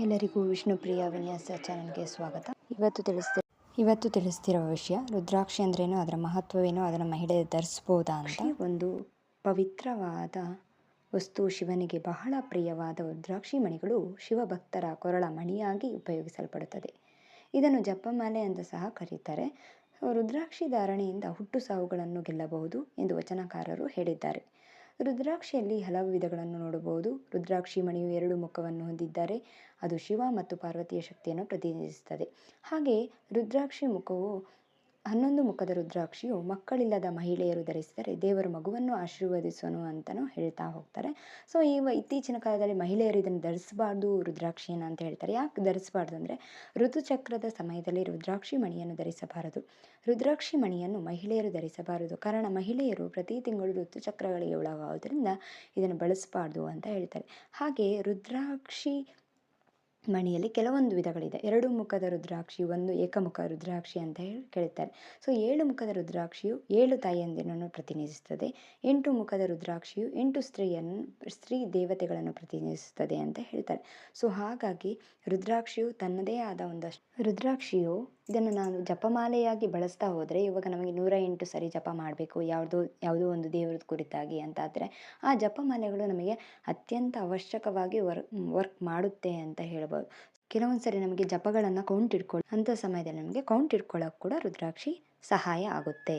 ಎಲ್ಲರಿಗೂ ವಿಷ್ಣುಪ್ರಿಯ ವಿನ್ಯಾಸ ಚಾನಲ್ಗೆ ಸ್ವಾಗತ. ಇವತ್ತು ತಿಳಿಸ್ತಿ, ಇವತ್ತು ತಿಳಿಸ್ತಿರೋ ವಿಷಯ, ರುದ್ರಾಕ್ಷಿ ಅಂದ್ರೇನು, ಅದರ ಮಹತ್ವವೇನು, ಅದನ್ನು ಮಹಿಳೆ ಧರಿಸ್ಬೋದಾ ಅಂತ? ಒಂದು ಪವಿತ್ರವಾದ ವಸ್ತು ಶಿವನಿಗೆ ಬಹಳ ಪ್ರಿಯವಾದ ರುದ್ರಾಕ್ಷಿ ಮಣಿಗಳು ಶಿವಭಕ್ತರ ಕೊರಳ ಮಣಿಯಾಗಿ ಉಪಯೋಗಿಸಲ್ಪಡುತ್ತದೆ. ಇದನ್ನು ಜಪಮಾಲೆ ಅಂತ ಸಹ ಕರೀತಾರೆ. ರುದ್ರಾಕ್ಷಿ ಧಾರಣೆಯಿಂದ ಹುಟ್ಟು ಸಾವುಗಳನ್ನು ಗೆಲ್ಲಬಹುದು ಎಂದು ವಚನಕಾರರು ಹೇಳಿದ್ದಾರೆ. ರುದ್ರಾಕ್ಷಿಯಲ್ಲಿ ಹಲವು ವಿಧಗಳನ್ನು ನೋಡಬಹುದು. ರುದ್ರಾಕ್ಷಿ ಮಣಿಯು ಎರಡು ಮುಖವನ್ನು ಹೊಂದಿದ್ದಾರೆ ಅದು ಶಿವ ಮತ್ತು ಪಾರ್ವತಿಯ ಶಕ್ತಿಯನ್ನು ಪ್ರತಿನಿಧಿಸುತ್ತದೆ. ಹಾಗೆಯೇ ರುದ್ರಾಕ್ಷಿ ಮುಖವು ಹನ್ನೊಂದು ಮುಖದ ರುದ್ರಾಕ್ಷಿಯು ಮಕ್ಕಳಿಲ್ಲದ ಮಹಿಳೆಯರು ಧರಿಸಿದರೆ ದೇವರು ಮಗುವನ್ನು ಆಶೀರ್ವದಿಸೋನು ಅಂತಲೂ ಹೇಳ್ತಾ ಹೋಗ್ತಾರೆ. ಸೊ ಈ ಇತ್ತೀಚಿನ ಕಾಲದಲ್ಲಿ ಮಹಿಳೆಯರು ಇದನ್ನು ಧರಿಸಬಾರ್ದು ರುದ್ರಾಕ್ಷಿಯನ್ನು ಅಂತ ಹೇಳ್ತಾರೆ. ಯಾಕೆ ಧರಿಸಬಾರ್ದು ಅಂದರೆ ಋತುಚಕ್ರದ ಸಮಯದಲ್ಲಿ ರುದ್ರಾಕ್ಷಿ ಮಣಿಯನ್ನು ಧರಿಸಬಾರದು. ರುದ್ರಾಕ್ಷಿ ಮಣಿಯನ್ನು ಮಹಿಳೆಯರು ಧರಿಸಬಾರದು. ಕಾರಣ ಮಹಿಳೆಯರು ಪ್ರತಿ ತಿಂಗಳು ಋತುಚಕ್ರಗಳಿಗೆ ಒಳಗಾಗೋದ್ರಿಂದ ಇದನ್ನು ಬಳಸಬಾರ್ದು ಅಂತ ಹೇಳ್ತಾರೆ. ಹಾಗೆ ರುದ್ರಾಕ್ಷಿ ಮಣಿಯಲ್ಲಿ ಕೆಲವೊಂದು ವಿಧಗಳಿದೆ. ಎರಡು ಮುಖದ ರುದ್ರಾಕ್ಷಿ, ಒಂದು ಏಕಮುಖ ರುದ್ರಾಕ್ಷಿ ಅಂತ ಹೇಳಿ ಕೇಳ್ತಾರೆ ಸೊ, ಏಳು ಮುಖದ ರುದ್ರಾಕ್ಷಿಯು ಏಳು ತಾಯಿಯಂದಿರನ್ನು ಪ್ರತಿನಿಧಿಸುತ್ತದೆ. ಎಂಟು ಮುಖದ ರುದ್ರಾಕ್ಷಿಯು ಎಂಟು ಸ್ತ್ರೀಯನ್ನು ಸ್ತ್ರೀ ದೇವತೆಗಳನ್ನು ಪ್ರತಿನಿಧಿಸುತ್ತದೆ ಅಂತ ಹೇಳ್ತಾರೆ. ಸೊ, ಹಾಗಾಗಿ ರುದ್ರಾಕ್ಷಿಯು ತನ್ನದೇ ಆದ ಒಂದಷ್ಟು ರುದ್ರಾಕ್ಷಿಯು ಇದನ್ನು ನಾನು ಜಪಮಾಲೆಯಾಗಿ ಬಳಸ್ತಾ ಹೋದರೆ ಇವಾಗ ನಮಗೆ ನೂರ ಎಂಟು ಸರಿ ಜಪ ಮಾಡಬೇಕು, ಯಾವುದೋ ಯಾವುದೋ ಒಂದು ದೇವರದ ಕುರಿತಾಗಿ ಅಂತಾದರೆ ಆ ಜಪಮಾಲೆಗಳು ನಮಗೆ ಅತ್ಯಂತ ಅವಶ್ಯಕವಾಗಿ ವರ್ಕ್ ವರ್ಕ್ ಮಾಡುತ್ತೆ ಅಂತ ಹೇಳ್ಬೋದು. ಕೆಲವೊಂದು ಸರಿ ನಮಗೆ ಜಪಗಳನ್ನು ಕೌಂಟ್ ಇಟ್ಕೊಳ್ಳಿ ಅಂಥ ಸಮಯದಲ್ಲಿ ನಮಗೆ ಕೌಂಟ್ ಇಟ್ಕೊಳ್ಳೋಕೆ ಕೂಡ ರುದ್ರಾಕ್ಷಿ ಸಹಾಯ ಆಗುತ್ತೆ.